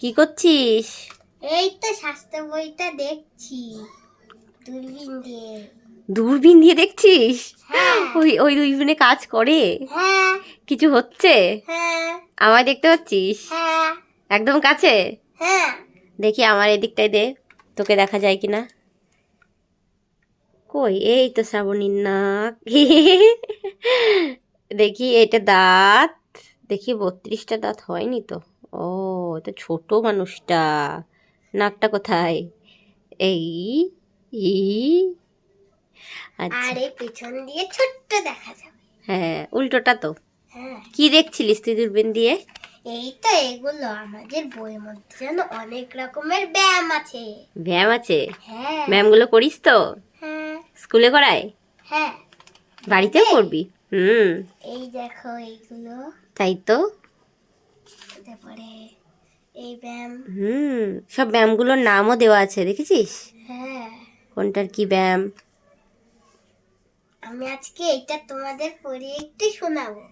কি করছিস? এই তো স্বাস্থ্য বইটা দেখছি। দূরবীন দিয়ে। দূরবীন দিয়ে দেখছিস? হ্যাঁ। ওই ওই দূরবীনে কাজ করে? হ্যাঁ। কিছু হচ্ছে? হ্যাঁ। আমায় দেখতে পাচ্ছিস? একদম কাছে? দেখি আমার এদিকটাই দে তোকে দেখা যায় কিনা। কই? এই তো শ্রাবণীর নাক। দেখি এটা দাঁত। দেখি বত্রিশটা দাঁত হয়নি তো। ও এটা ছোট মানুষটা। নাকটা কোথায়? এই ই। আচ্ছা। আর পেছন দিয়ে ছোট্ট দেখা যাবে। হ্যাঁ উল্টোটা তো। হ্যাঁ। কি দেখছিলিস তুই দূরবীন দিয়ে? এই তো এগুলো আমাদের বইয়ের মধ্যে যেন অনেক রকমের ব্যায়াম আছে। ব্যায়াম আছে? হ্যাঁ। ব্যায়ামগুলো করিস তো? হ্যাঁ। স্কুলে করায়? হ্যাঁ। বাড়িতেও করবি? হুম। এই দেখো এইগুলো। তাই তো। তারপরে এই ব্যায়াম। হুম সব ব্যায়ামগুলোর নামও দেওয়া আছে দেখেছিস? হ্যাঁ। কোনটার কি ব্যায়াম? আমি আজকে এইটা তোমাদের পড়ে একটু শোনাবো।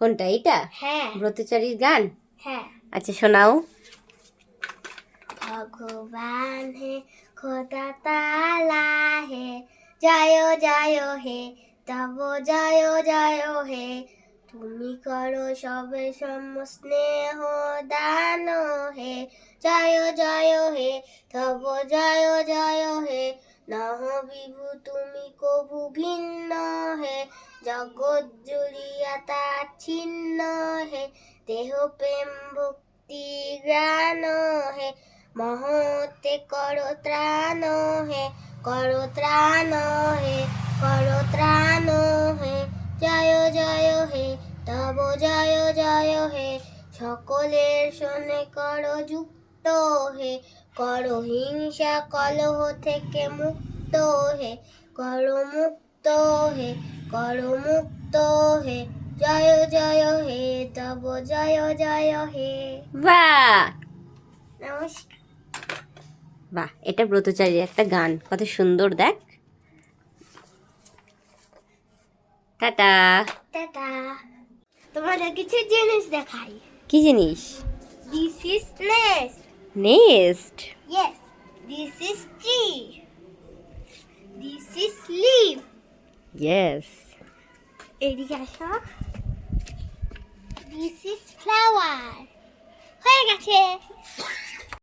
কোনটা এইটা? হ্যাঁ। ব্রতচারীর গান? হ্যাঁ। আচ্ছা শোনাও। ভগবান হে খোদা তালা হে জয় জয় হে তব জয় জয় হে তুমি করো সবে সম স্নেহ দান হে। জয় জয় হে, তব জয় জয় হে। নহ বিভু, তুমি কবু ভিন্ন হে। জগৎ জুড়িয়া তার ছিন্ন হে। দেহ প্রেম ভক্তি জ্ঞান হে। মহতে করো ত্রাণ হে। করো ত্রাণ হে, করো ত্রাণ হে। জয় তব জয় জয় হে সকলের শোনে করো যুক্ত হে করো হিংসা কলহ থেকে মুক্ত হে করো মুক্ত হে করো মুক্ত হে জয় জয় হে তব জয় জয় হে। বাহ! নমস্কার। বাহ এটা ব্রতচারীর একটা গান কত সুন্দর দেখ। টাটা। টাটা। তোমাদের কিছু জিনিস দেখাই। কি জিনিস? This is nest nest yes this is tree this is leaf yes এদিকে আসো। দিস ইজ ফ্লাওয়ার হয়ে গেছে।